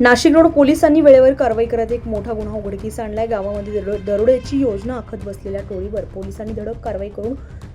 Nashik road पोलिसांनी वेळेवर कारवाई करत एक मोठा गुन्हा उघडकीस आणलाय. गावामध्ये दरोड्याची योजना आखत बसलेल्या टोळीवर पोलिसांनी धडक कारवाई करून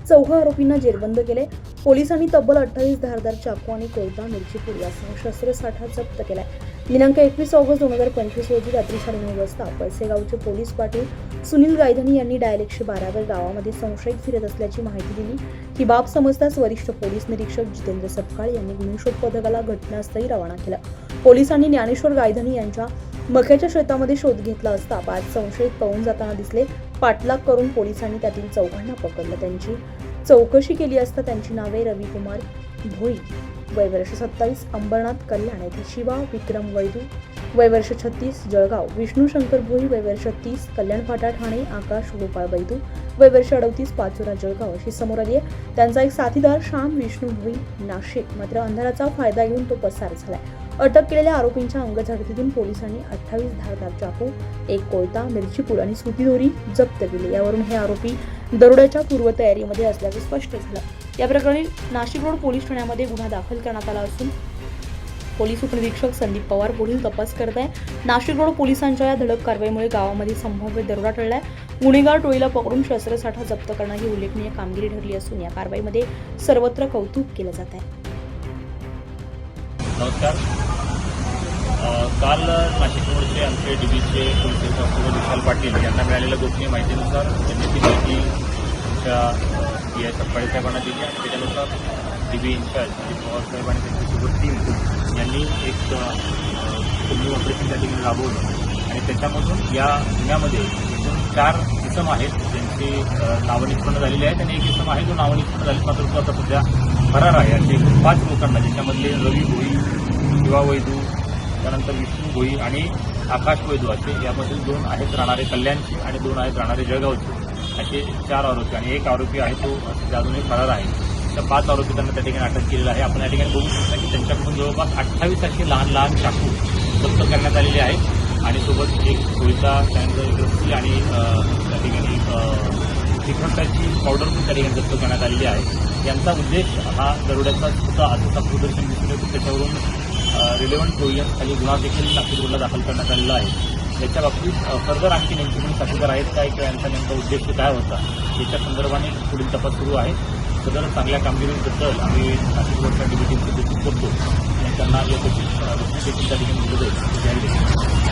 चौघा आरोपींना जेरबंद केले. पोलिसांनी तब्बल अठ्ठावीस धारदार चाकू आणि कोयता मिरची पूर यासह शस्त्रसाठा जप्त केलाय. दिनांक एकवीस ऑगस्ट दोन हजार पंचवीस रोजी रात्री साडेनऊ वाजता पैसेगावचे पोलीस पाटील सुनील गायधनी यांनी डायल एकशे बारावर गावामध्ये संशयित फिरत असल्याची माहिती दिली. ही बाब समजताच वरिष्ठ पोलीस निरीक्षक जितेंद्र सपकाळ यांनी गुन्हे पथकाला घटनास्थळी रवाना केलं. पोलिसांनी ज्ञानेश्वर गायधनी यांच्या मक्याच्या शेतामध्ये शोध घेतला असता पाच संशयित पळून जाताना दिसले. पाठलाग करून पोलिसांनी त्यातील चौघांना पकडलं. त्यांची चौकशी केली असता त्यांची नावे रविकुमार भोई वय वर्ष सत्तावीस अंबरनाथ कल्याण येथे शिवा विक्रम वैदू वय वर्ष छत्तीस जळगाव. विष्णू शंकर भोई वय वर्ष तीस कल्याण फाटा ठाणे आकाश गोपाळ बैदू. वय वर्ष अडतीस पाचोरा जळगाव अशी समोर आली आहे. त्यांचा एक साथीदार श्याम विष्णू भोई नाशिक. मात्र अंधाराचा फायदा घेऊन तो पसार झालाय. अटक केलेल्या आरोपींच्या अंगझडतीतून पोलिसांनी अठ्ठावीस धारदार चाकू एक कोयता मिरचीपूड आणि सुतीदोरी जप्त केली. यावरून हे आरोपी दरोड्याच्या पूर्वतयारीमध्ये असल्याचं स्पष्ट झालं. या प्रकरणी नाशिक रोड पोलीस ठाण्यामध्ये गुन्हा दाखल करण्यात आला असून पोलीस उपनिरीक्षक संदीप पवार पुढील तपास करत आहे. नाशिक रोड पोलिसांच्या या धडक कारवाईमुळे गावामध्ये संभाव्य दरोडा टळलाय. गुन्हेगार टोळीला पकडून शस्त्रसाठा जप्त करणं ही उल्लेखनीय कामगिरी ठरली असून या कारवाईमध्ये सर्वत्र कौतुक केलं जात आहे. नमस्कार. काल नाशिक रोडचे आमचे डीबीचे पोलीस कॉन्स्टेबल विशाल पाटील यांना मिळालेल्या गोपनीय माहितीनुसार त्यांनी ती माहिती आमच्या पी आय सपकाळे साहेबांना दिली आणि त्याच्यानुसार D B in charge Ajit Pawar साहेब आणि त्यांच्यासोबत टीम यांनी एक तुम्ही ऑपरेशन त्या ठिकाणी राबवलं. आणि त्याच्यामधून या गुन्ह्यामध्ये एकूण चार इसम आहेत ज्यांची नावं निष्पन्न झालेली आहेत. आणि एक इसम आहे जो नावं निष्पन्न झाली मात्र तो आता सध्या फरार आहे. असे पाच लोकांना ज्याच्यामधले रवी भोई शिवा वैदू त्यानंतर विष्णू भोई आणि आकाश वैदू असे यामधील दोन आहेत राहणारे कल्याणचे आणि दोन आहेत राहणारे जळगावचे. असे चार आरोपी आणि एक आरोपी आहे तो अजूनही फरार आहे. त्या पाच आरोपी त्यांना त्या ठिकाणी अटक केलेला आहे. आपण या ठिकाणी बघू शकता की त्यांच्याकडून जवळपास अठ्ठावीस असे लहान लहान चाकू जप्त करण्यात आलेले आहेत आणि सोबत एक कोयता त्यानंतर एक रस्सी आणि त्या ठिकाणी अ, तिखटाची पावडर पण त्या ठिकाणी जप्त करण्यात आलेली आहे. यांचा उद्देश हा दरोड्याचा होता असं साक्षरदर्शन दिसून येतो. त्याच्यावरून रिलेव्हंट प्रोविजन खाली गुन्हा देखील नागपूर दाखल करण्यात आलेला आहे. याच्या बाबतीत फर्दर आणखी नेमकी कोणी आहेत काय किंवा यांचा नेमका उद्देश काय होता याच्या संदर्भाने पुढील तपास सुरू आहे. सदर चांगल्या कामगिरीबद्दल आम्ही नाशिक रोडच्या डिबिटीचं देखील करतो. आणि त्यांना यासाठी देखील त्या ठिकाणी दिलं जाईल जाहीर